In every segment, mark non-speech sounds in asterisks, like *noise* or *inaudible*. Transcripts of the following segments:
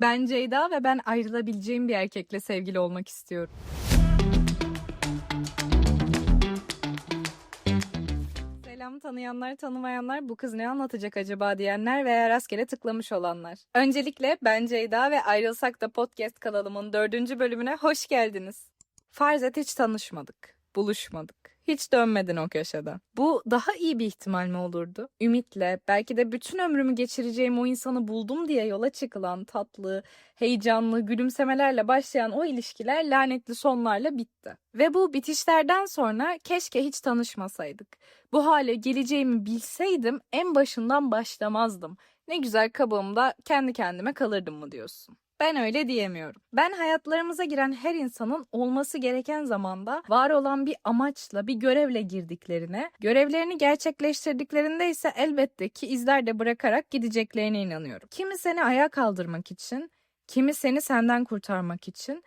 Ben Ceyda ve ben ayrılabileceğim bir erkekle sevgili olmak istiyorum. Selam tanıyanlar tanımayanlar bu kız ne anlatacak acaba diyenler veya rastgele tıklamış olanlar. Öncelikle ben Ceyda ve Ayrılsak da Podcast kanalımın dördüncü bölümüne hoş geldiniz. Farz et hiç tanışmadık, buluşmadık. Hiç dönmedin o köşeden. Bu daha iyi bir ihtimal mi olurdu? Ümitle, belki de bütün ömrümü geçireceğim o insanı buldum diye yola çıkılan tatlı, heyecanlı, gülümsemelerle başlayan o ilişkiler lanetli sonlarla bitti. Ve bu bitişlerden sonra keşke hiç tanışmasaydık. Bu hale geleceğimi bilseydim en başından başlamazdım. Ne güzel kabağımda kendi kendime kalırdım mı diyorsun? Ben öyle diyemiyorum. Ben hayatlarımıza giren her insanın olması gereken zamanda var olan bir amaçla, bir görevle girdiklerine, görevlerini gerçekleştirdiklerinde ise elbette ki izler de bırakarak gideceklerine inanıyorum. Kimi seni ayağa kaldırmak için, kimi seni senden kurtarmak için,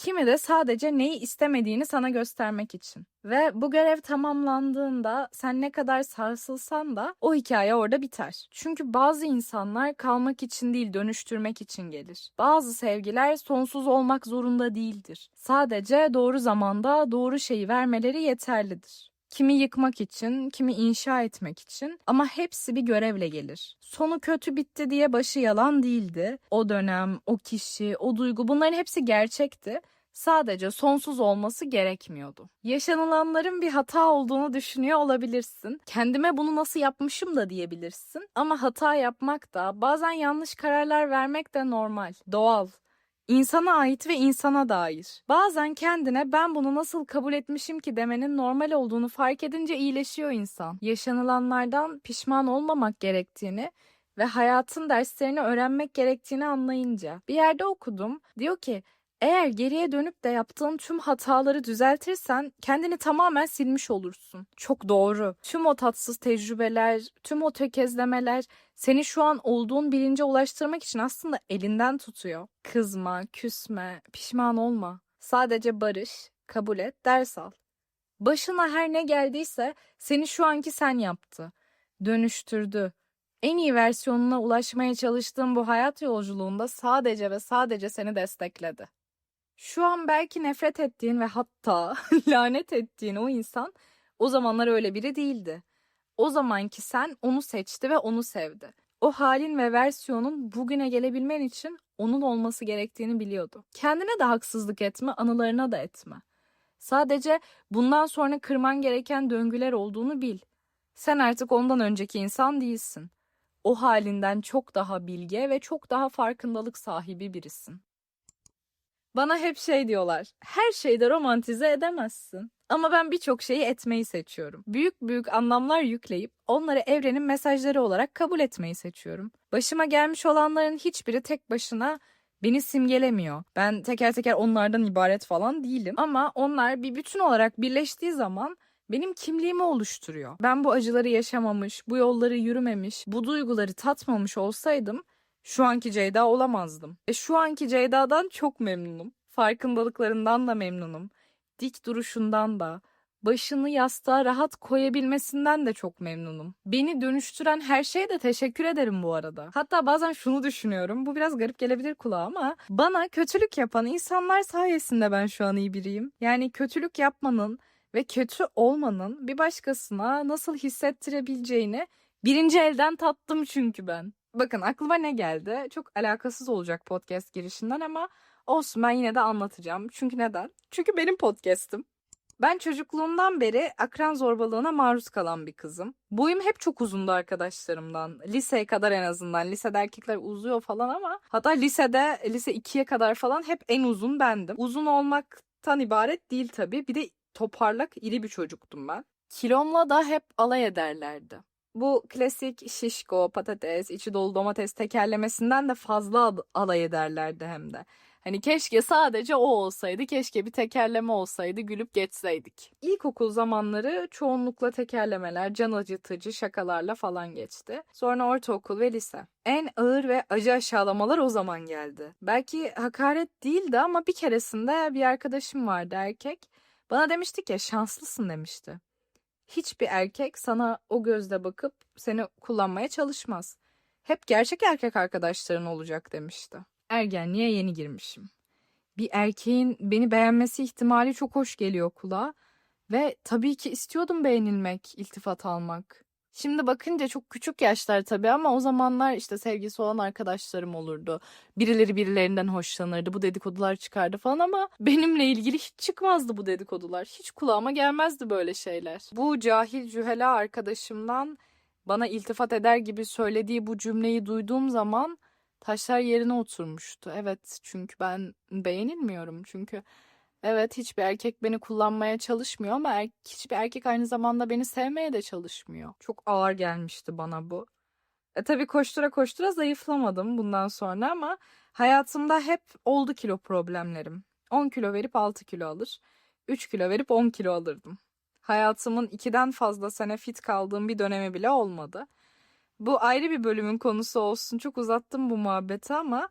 kimi de sadece neyi istemediğini sana göstermek için. Ve bu görev tamamlandığında sen ne kadar sarsılsan da o hikaye orada biter. Çünkü bazı insanlar kalmak için değil dönüştürmek için gelir. Bazı sevgiler sonsuz olmak zorunda değildir. Sadece doğru zamanda doğru şeyi vermeleri yeterlidir. Kimi yıkmak için, kimi inşa etmek için ama hepsi bir görevle gelir. Sonu kötü bitti diye başı yalan değildi. O dönem, o kişi, o duygu bunların hepsi gerçekti. Sadece sonsuz olması gerekmiyordu. Yaşanılanların bir hata olduğunu düşünüyor olabilirsin. Kendime bunu nasıl yapmışım da diyebilirsin. Ama hata yapmak da bazen yanlış kararlar vermek de normal, doğal. İnsana ait ve insana dair. Bazen kendine ben bunu nasıl kabul etmişim ki demenin normal olduğunu fark edince iyileşiyor insan. Yaşanılanlardan pişman olmamak gerektiğini ve hayatın derslerini öğrenmek gerektiğini anlayınca. Bir yerde okudum. Diyor ki eğer geriye dönüp de yaptığın tüm hataları düzeltirsen kendini tamamen silmiş olursun. Çok doğru. Tüm o tatsız tecrübeler, tüm o tökezlemeler seni şu an olduğun bilince ulaştırmak için aslında elinden tutuyor. Kızma, küsme, pişman olma. Sadece barış, kabul et, ders al. Başına her ne geldiyse seni şu anki sen yaptı. Dönüştürdü. En iyi versiyonuna ulaşmaya çalıştığın bu hayat yolculuğunda sadece ve sadece seni destekledi. Şu an belki nefret ettiğin ve hatta *laughs* lanet ettiğin o insan o zamanlar öyle biri değildi. O zamanki sen onu seçti ve onu sevdi. O halin ve versiyonun bugüne gelebilmen için onun olması gerektiğini biliyordu. Kendine de haksızlık etme, anılarına da etme. Sadece bundan sonra kırman gereken döngüler olduğunu bil. Sen artık ondan önceki insan değilsin. O halinden çok daha bilge ve çok daha farkındalık sahibi birisin. Bana hep şey diyorlar. Her şeyde romantize edemezsin. Ama ben birçok şeyi etmeyi seçiyorum. Büyük büyük anlamlar yükleyip onları evrenin mesajları olarak kabul etmeyi seçiyorum. Başıma gelmiş olanların hiçbiri tek başına beni simgelemiyor. Ben teker teker onlardan ibaret falan değilim. Ama onlar bir bütün olarak birleştiği zaman benim kimliğimi oluşturuyor. Ben bu acıları yaşamamış, bu yolları yürümemiş, bu duyguları tatmamış olsaydım şu anki Ceyda olamazdım. E şu anki Ceyda'dan çok memnunum. Farkındalıklarından da memnunum. Dik duruşundan da, başını yastığa rahat koyabilmesinden de çok memnunum. Beni dönüştüren her şeye de teşekkür ederim bu arada. Hatta bazen şunu düşünüyorum. Bu biraz garip gelebilir kulağa ama bana kötülük yapan insanlar sayesinde ben şu an iyi biriyim. Yani kötülük yapmanın ve kötü olmanın bir başkasına nasıl hissettirebileceğini birinci elden tattım çünkü ben. Bakın aklıma ne geldi? Çok alakasız olacak podcast girişinden ama olsun ben yine de anlatacağım. Çünkü neden? Çünkü benim podcast'im. Ben çocukluğumdan beri akran zorbalığına maruz kalan bir kızım. Boyum hep çok uzundu arkadaşlarımdan. Liseye kadar en azından. Lisede erkekler uzuyor falan ama hatta lisede lise 2'ye kadar falan hep en uzun bendim. Uzun olmaktan ibaret değil tabii. Bir de toparlak iri bir çocuktum ben. Kilomla da hep alay ederlerdi. Bu klasik şişko, patates, içi dolu domates tekerlemesinden de fazla alay ederlerdi hem de. Hani keşke sadece o olsaydı, keşke bir tekerleme olsaydı, gülüp geçseydik. İlkokul zamanları çoğunlukla tekerlemeler, can acıtıcı şakalarla falan geçti. Sonra ortaokul ve lise. En ağır ve acı aşağılamalar o zaman geldi. Belki hakaret değildi ama bir keresinde bir arkadaşım vardı erkek. Bana demişti ki şanslısın demişti hiçbir erkek sana o gözle bakıp seni kullanmaya çalışmaz. Hep gerçek erkek arkadaşların olacak demişti. Ergenliğe yeni girmişim. Bir erkeğin beni beğenmesi ihtimali çok hoş geliyor kulağa. Ve tabii ki istiyordum beğenilmek, iltifat almak. Şimdi bakınca çok küçük yaşlar tabii ama o zamanlar işte sevgisi olan arkadaşlarım olurdu. Birileri birilerinden hoşlanırdı, bu dedikodular çıkardı falan ama benimle ilgili hiç çıkmazdı bu dedikodular. Hiç kulağıma gelmezdi böyle şeyler. Bu cahil cühela arkadaşımdan bana iltifat eder gibi söylediği bu cümleyi duyduğum zaman taşlar yerine oturmuştu. Evet çünkü ben beğenilmiyorum. Çünkü evet hiçbir erkek beni kullanmaya çalışmıyor ama er- hiçbir erkek aynı zamanda beni sevmeye de çalışmıyor. Çok ağır gelmişti bana bu. E tabii koştura koştura zayıflamadım bundan sonra ama hayatımda hep oldu kilo problemlerim. 10 kilo verip 6 kilo alır. 3 kilo verip 10 kilo alırdım. Hayatımın ikiden fazla sene fit kaldığım bir dönemi bile olmadı. Bu ayrı bir bölümün konusu olsun. Çok uzattım bu muhabbeti ama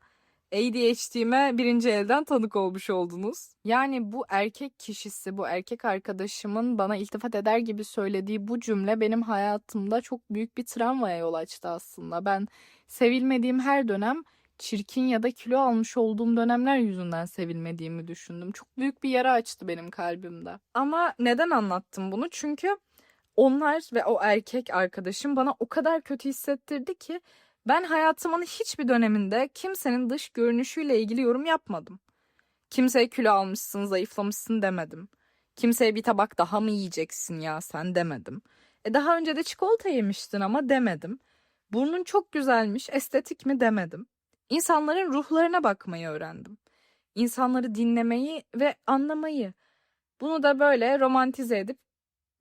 ADHD'me birinci elden tanık olmuş oldunuz. Yani bu erkek kişisi, bu erkek arkadaşımın bana iltifat eder gibi söylediği bu cümle benim hayatımda çok büyük bir travmaya yol açtı aslında. Ben sevilmediğim her dönem çirkin ya da kilo almış olduğum dönemler yüzünden sevilmediğimi düşündüm. Çok büyük bir yara açtı benim kalbimde. Ama neden anlattım bunu? Çünkü onlar ve o erkek arkadaşım bana o kadar kötü hissettirdi ki ben hayatımın hiçbir döneminde kimsenin dış görünüşüyle ilgili yorum yapmadım. Kimseye kilo almışsın, zayıflamışsın demedim. Kimseye bir tabak daha mı yiyeceksin ya sen demedim. E daha önce de çikolata yemiştin ama demedim. Burnun çok güzelmiş, estetik mi demedim. İnsanların ruhlarına bakmayı öğrendim. İnsanları dinlemeyi ve anlamayı. Bunu da böyle romantize edip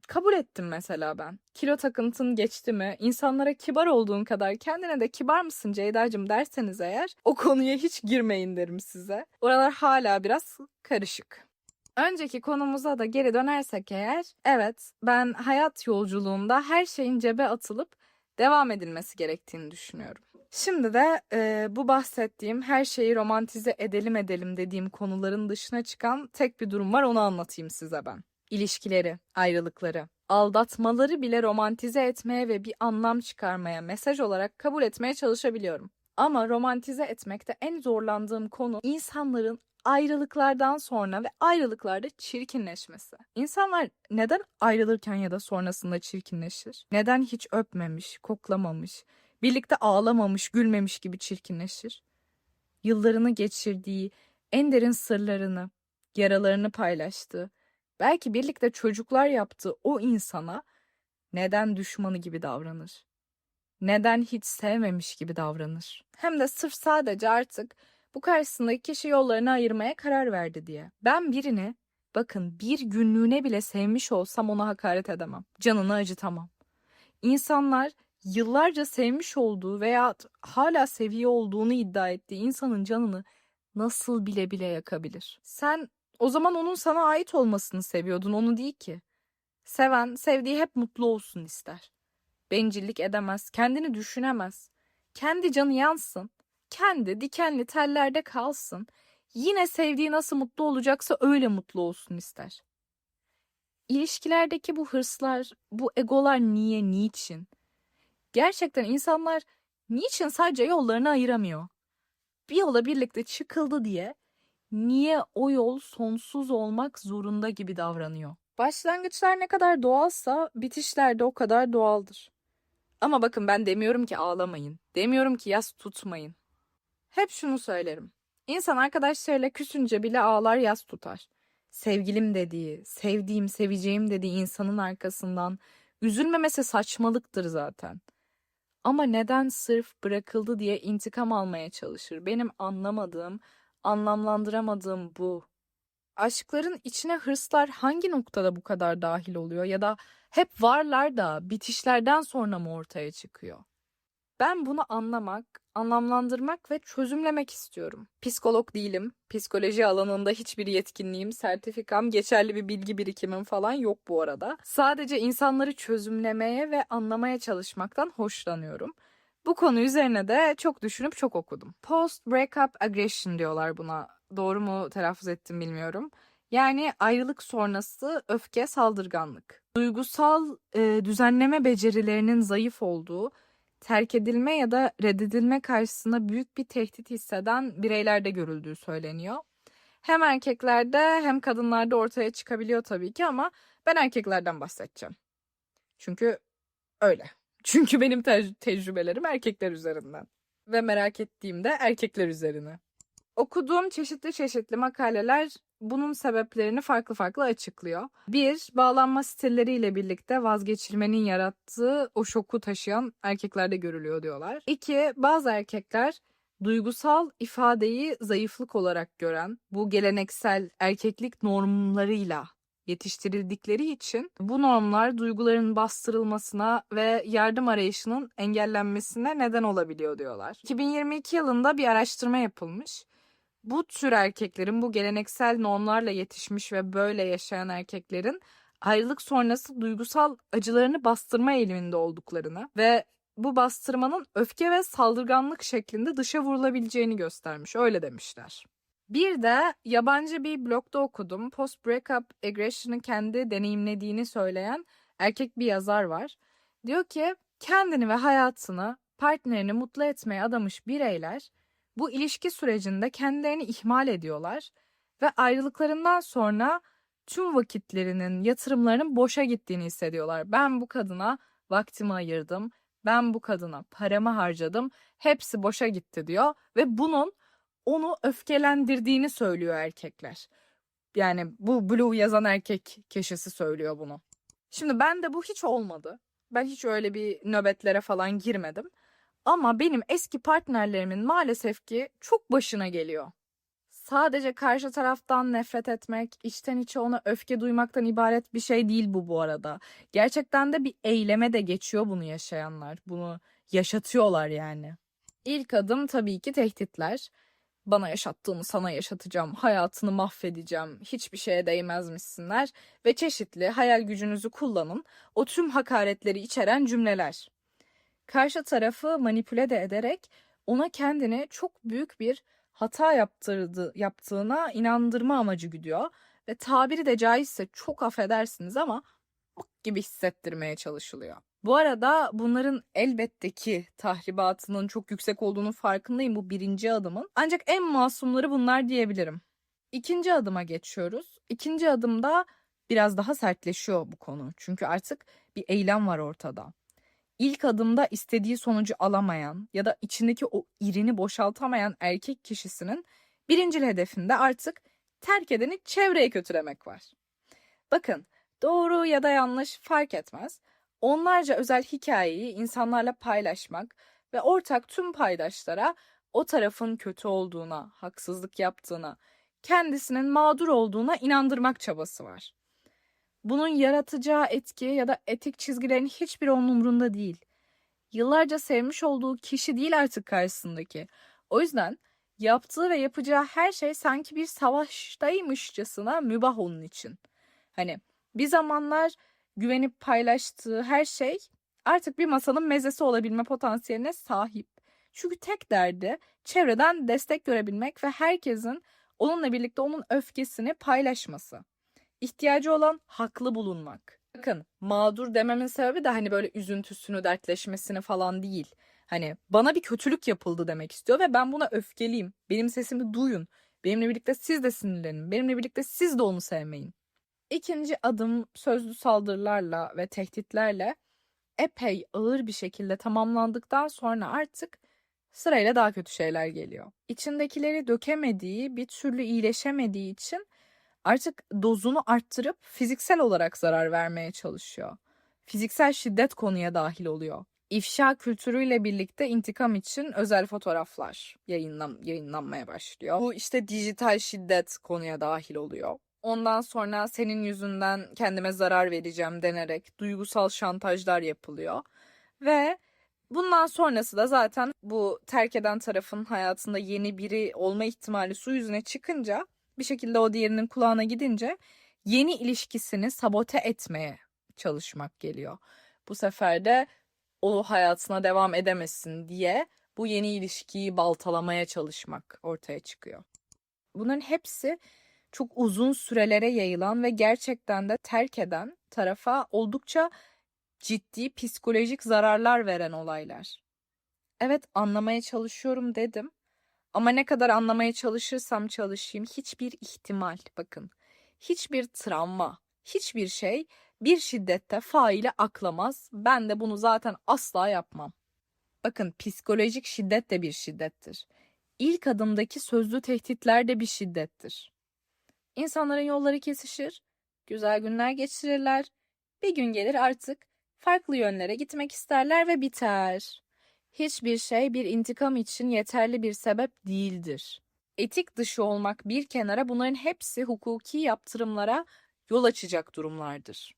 kabul ettim mesela ben. Kilo takıntın geçti mi? İnsanlara kibar olduğun kadar kendine de kibar mısın Ceyda'cığım derseniz eğer o konuya hiç girmeyin derim size. Oralar hala biraz karışık. Önceki konumuza da geri dönersek eğer, evet ben hayat yolculuğunda her şeyin cebe atılıp devam edilmesi gerektiğini düşünüyorum. Şimdi de e, bu bahsettiğim her şeyi romantize edelim edelim dediğim konuların dışına çıkan tek bir durum var onu anlatayım size ben. İlişkileri, ayrılıkları, aldatmaları bile romantize etmeye ve bir anlam çıkarmaya, mesaj olarak kabul etmeye çalışabiliyorum. Ama romantize etmekte en zorlandığım konu insanların ayrılıklardan sonra ve ayrılıklarda çirkinleşmesi. İnsanlar neden ayrılırken ya da sonrasında çirkinleşir? Neden hiç öpmemiş, koklamamış, birlikte ağlamamış, gülmemiş gibi çirkinleşir? Yıllarını geçirdiği, en derin sırlarını, yaralarını paylaştığı, belki birlikte çocuklar yaptığı o insana neden düşmanı gibi davranır? Neden hiç sevmemiş gibi davranır? Hem de sırf sadece artık bu karşısındaki kişi yollarını ayırmaya karar verdi diye. Ben birini bakın bir günlüğüne bile sevmiş olsam ona hakaret edemem. Canını acıtamam. İnsanlar yıllarca sevmiş olduğu veya hala seviyor olduğunu iddia ettiği insanın canını nasıl bile bile yakabilir? Sen o zaman onun sana ait olmasını seviyordun, onu değil ki. Seven, sevdiği hep mutlu olsun ister. Bencillik edemez, kendini düşünemez. Kendi canı yansın, kendi dikenli tellerde kalsın. Yine sevdiği nasıl mutlu olacaksa öyle mutlu olsun ister. İlişkilerdeki bu hırslar, bu egolar niye, niçin? Gerçekten insanlar niçin sadece yollarını ayıramıyor? Bir yola birlikte çıkıldı diye niye o yol sonsuz olmak zorunda gibi davranıyor? Başlangıçlar ne kadar doğalsa bitişler de o kadar doğaldır. Ama bakın ben demiyorum ki ağlamayın. Demiyorum ki yas tutmayın. Hep şunu söylerim. İnsan arkadaşlarıyla küsünce bile ağlar yas tutar. Sevgilim dediği, sevdiğim, seveceğim dediği insanın arkasından üzülmemesi saçmalıktır zaten. Ama neden sırf bırakıldı diye intikam almaya çalışır? Benim anlamadığım, anlamlandıramadığım bu. Aşkların içine hırslar hangi noktada bu kadar dahil oluyor ya da hep varlar da bitişlerden sonra mı ortaya çıkıyor? Ben bunu anlamak, anlamlandırmak ve çözümlemek istiyorum. Psikolog değilim. Psikoloji alanında hiçbir yetkinliğim, sertifikam, geçerli bir bilgi birikimim falan yok bu arada. Sadece insanları çözümlemeye ve anlamaya çalışmaktan hoşlanıyorum. Bu konu üzerine de çok düşünüp çok okudum. Post breakup aggression diyorlar buna. Doğru mu telaffuz ettim bilmiyorum. Yani ayrılık sonrası öfke, saldırganlık. Duygusal e, düzenleme becerilerinin zayıf olduğu, terk edilme ya da reddedilme karşısında büyük bir tehdit hisseden bireylerde görüldüğü söyleniyor. Hem erkeklerde hem kadınlarda ortaya çıkabiliyor tabii ki ama ben erkeklerden bahsedeceğim. Çünkü öyle. Çünkü benim te- tecrübelerim erkekler üzerinden. Ve merak ettiğim de erkekler üzerine. Okuduğum çeşitli çeşitli makaleler bunun sebeplerini farklı farklı açıklıyor. Bir, bağlanma stilleriyle birlikte vazgeçilmenin yarattığı o şoku taşıyan erkeklerde görülüyor diyorlar. İki, bazı erkekler duygusal ifadeyi zayıflık olarak gören, bu geleneksel erkeklik normlarıyla yetiştirildikleri için bu normlar duyguların bastırılmasına ve yardım arayışının engellenmesine neden olabiliyor diyorlar. 2022 yılında bir araştırma yapılmış. Bu tür erkeklerin bu geleneksel normlarla yetişmiş ve böyle yaşayan erkeklerin ayrılık sonrası duygusal acılarını bastırma eğiliminde olduklarını ve bu bastırmanın öfke ve saldırganlık şeklinde dışa vurulabileceğini göstermiş. Öyle demişler. Bir de yabancı bir blogda okudum. Post breakup aggression'ı kendi deneyimlediğini söyleyen erkek bir yazar var. Diyor ki kendini ve hayatını partnerini mutlu etmeye adamış bireyler bu ilişki sürecinde kendilerini ihmal ediyorlar ve ayrılıklarından sonra tüm vakitlerinin, yatırımlarının boşa gittiğini hissediyorlar. Ben bu kadına vaktimi ayırdım, ben bu kadına paramı harcadım, hepsi boşa gitti diyor ve bunun onu öfkelendirdiğini söylüyor erkekler. Yani bu Blue yazan erkek kişisi söylüyor bunu. Şimdi ben de bu hiç olmadı. Ben hiç öyle bir nöbetlere falan girmedim. Ama benim eski partnerlerimin maalesef ki çok başına geliyor. Sadece karşı taraftan nefret etmek, içten içe ona öfke duymaktan ibaret bir şey değil bu bu arada. Gerçekten de bir eyleme de geçiyor bunu yaşayanlar. Bunu yaşatıyorlar yani. İlk adım tabii ki tehditler. Bana yaşattığını sana yaşatacağım, hayatını mahvedeceğim, hiçbir şeye değmezmişsinler ve çeşitli hayal gücünüzü kullanın o tüm hakaretleri içeren cümleler karşı tarafı manipüle de ederek ona kendine çok büyük bir hata yaptırdı, yaptığına inandırma amacı güdüyor. Ve tabiri de caizse çok affedersiniz ama bak gibi hissettirmeye çalışılıyor. Bu arada bunların elbette ki tahribatının çok yüksek olduğunu farkındayım bu birinci adımın. Ancak en masumları bunlar diyebilirim. İkinci adıma geçiyoruz. İkinci adımda biraz daha sertleşiyor bu konu. Çünkü artık bir eylem var ortada ilk adımda istediği sonucu alamayan ya da içindeki o irini boşaltamayan erkek kişisinin birincil hedefinde artık terk edeni çevreye kötülemek var. Bakın doğru ya da yanlış fark etmez. Onlarca özel hikayeyi insanlarla paylaşmak ve ortak tüm paydaşlara o tarafın kötü olduğuna, haksızlık yaptığına, kendisinin mağdur olduğuna inandırmak çabası var. Bunun yaratacağı etki ya da etik çizgilerin hiçbiri onun umrunda değil. Yıllarca sevmiş olduğu kişi değil artık karşısındaki. O yüzden yaptığı ve yapacağı her şey sanki bir savaştaymışçasına mübah onun için. Hani bir zamanlar güvenip paylaştığı her şey artık bir masanın mezesi olabilme potansiyeline sahip. Çünkü tek derdi çevreden destek görebilmek ve herkesin onunla birlikte onun öfkesini paylaşması ihtiyacı olan haklı bulunmak. Bakın mağdur dememin sebebi de hani böyle üzüntüsünü, dertleşmesini falan değil. Hani bana bir kötülük yapıldı demek istiyor ve ben buna öfkeliyim. Benim sesimi duyun. Benimle birlikte siz de sinirlenin. Benimle birlikte siz de onu sevmeyin. İkinci adım sözlü saldırılarla ve tehditlerle epey ağır bir şekilde tamamlandıktan sonra artık sırayla daha kötü şeyler geliyor. İçindekileri dökemediği, bir türlü iyileşemediği için artık dozunu arttırıp fiziksel olarak zarar vermeye çalışıyor. Fiziksel şiddet konuya dahil oluyor. İfşa kültürüyle birlikte intikam için özel fotoğraflar yayınlan yayınlanmaya başlıyor. Bu işte dijital şiddet konuya dahil oluyor. Ondan sonra senin yüzünden kendime zarar vereceğim denerek duygusal şantajlar yapılıyor. Ve bundan sonrası da zaten bu terk eden tarafın hayatında yeni biri olma ihtimali su yüzüne çıkınca bir şekilde o diğerinin kulağına gidince yeni ilişkisini sabote etmeye çalışmak geliyor. Bu sefer de o hayatına devam edemesin diye bu yeni ilişkiyi baltalamaya çalışmak ortaya çıkıyor. Bunların hepsi çok uzun sürelere yayılan ve gerçekten de terk eden tarafa oldukça ciddi psikolojik zararlar veren olaylar. Evet anlamaya çalışıyorum dedim. Ama ne kadar anlamaya çalışırsam çalışayım hiçbir ihtimal bakın. Hiçbir travma, hiçbir şey bir şiddette faile aklamaz. Ben de bunu zaten asla yapmam. Bakın psikolojik şiddet de bir şiddettir. İlk adımdaki sözlü tehditler de bir şiddettir. İnsanların yolları kesişir, güzel günler geçirirler. Bir gün gelir artık farklı yönlere gitmek isterler ve biter. Hiçbir şey bir intikam için yeterli bir sebep değildir. Etik dışı olmak bir kenara bunların hepsi hukuki yaptırımlara yol açacak durumlardır.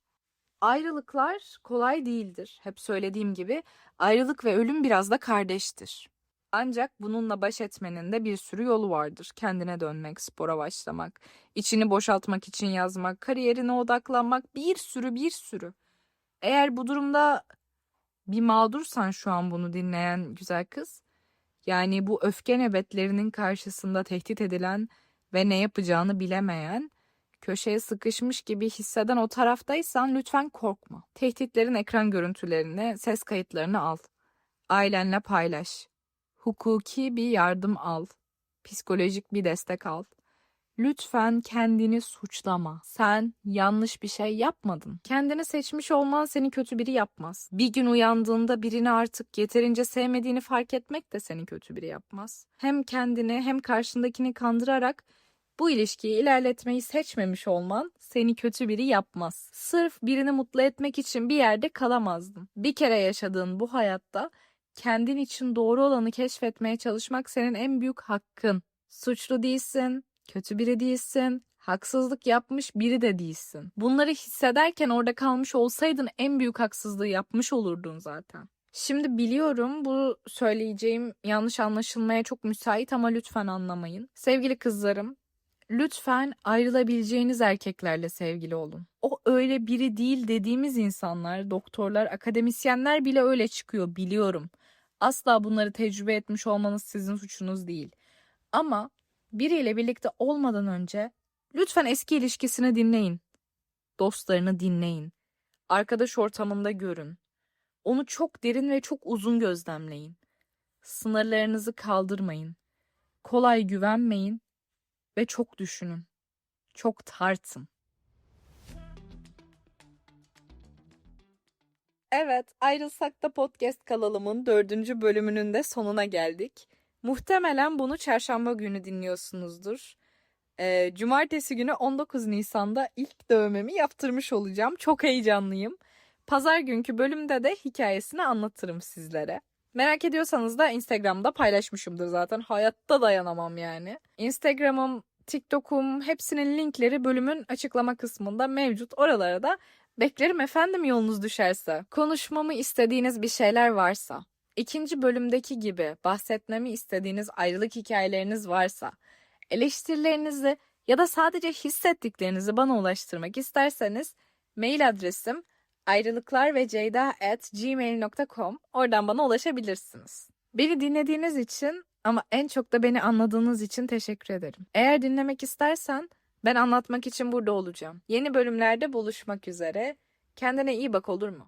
Ayrılıklar kolay değildir. Hep söylediğim gibi ayrılık ve ölüm biraz da kardeştir. Ancak bununla baş etmenin de bir sürü yolu vardır. Kendine dönmek, spora başlamak, içini boşaltmak için yazmak, kariyerine odaklanmak, bir sürü bir sürü. Eğer bu durumda bir mağdursan şu an bunu dinleyen güzel kız, yani bu öfke nöbetlerinin karşısında tehdit edilen ve ne yapacağını bilemeyen, köşeye sıkışmış gibi hisseden o taraftaysan lütfen korkma. Tehditlerin ekran görüntülerini, ses kayıtlarını al. Ailenle paylaş. Hukuki bir yardım al. Psikolojik bir destek al. Lütfen kendini suçlama. Sen yanlış bir şey yapmadın. Kendini seçmiş olman seni kötü biri yapmaz. Bir gün uyandığında birini artık yeterince sevmediğini fark etmek de seni kötü biri yapmaz. Hem kendini hem karşındakini kandırarak bu ilişkiyi ilerletmeyi seçmemiş olman seni kötü biri yapmaz. Sırf birini mutlu etmek için bir yerde kalamazdın. Bir kere yaşadığın bu hayatta kendin için doğru olanı keşfetmeye çalışmak senin en büyük hakkın. Suçlu değilsin, kötü biri değilsin, haksızlık yapmış biri de değilsin. Bunları hissederken orada kalmış olsaydın en büyük haksızlığı yapmış olurdun zaten. Şimdi biliyorum bu söyleyeceğim yanlış anlaşılmaya çok müsait ama lütfen anlamayın. Sevgili kızlarım, lütfen ayrılabileceğiniz erkeklerle sevgili olun. O öyle biri değil dediğimiz insanlar, doktorlar, akademisyenler bile öyle çıkıyor biliyorum. Asla bunları tecrübe etmiş olmanız sizin suçunuz değil. Ama biriyle birlikte olmadan önce lütfen eski ilişkisini dinleyin. Dostlarını dinleyin. Arkadaş ortamında görün. Onu çok derin ve çok uzun gözlemleyin. Sınırlarınızı kaldırmayın. Kolay güvenmeyin ve çok düşünün. Çok tartın. Evet, Ayrılsak da Podcast kanalımın dördüncü bölümünün de sonuna geldik. Muhtemelen bunu çarşamba günü dinliyorsunuzdur. Ee, cumartesi günü 19 Nisan'da ilk dövmemi yaptırmış olacağım. Çok heyecanlıyım. Pazar günkü bölümde de hikayesini anlatırım sizlere. Merak ediyorsanız da Instagram'da paylaşmışımdır zaten. Hayatta dayanamam yani. Instagram'ım, TikTok'um hepsinin linkleri bölümün açıklama kısmında mevcut. Oralara da beklerim efendim yolunuz düşerse. Konuşmamı istediğiniz bir şeyler varsa, ikinci bölümdeki gibi bahsetmemi istediğiniz ayrılık hikayeleriniz varsa, eleştirilerinizi ya da sadece hissettiklerinizi bana ulaştırmak isterseniz mail adresim ayrılıklar ve ceyda at gmail.com oradan bana ulaşabilirsiniz. Beni dinlediğiniz için ama en çok da beni anladığınız için teşekkür ederim. Eğer dinlemek istersen ben anlatmak için burada olacağım. Yeni bölümlerde buluşmak üzere. Kendine iyi bak olur mu?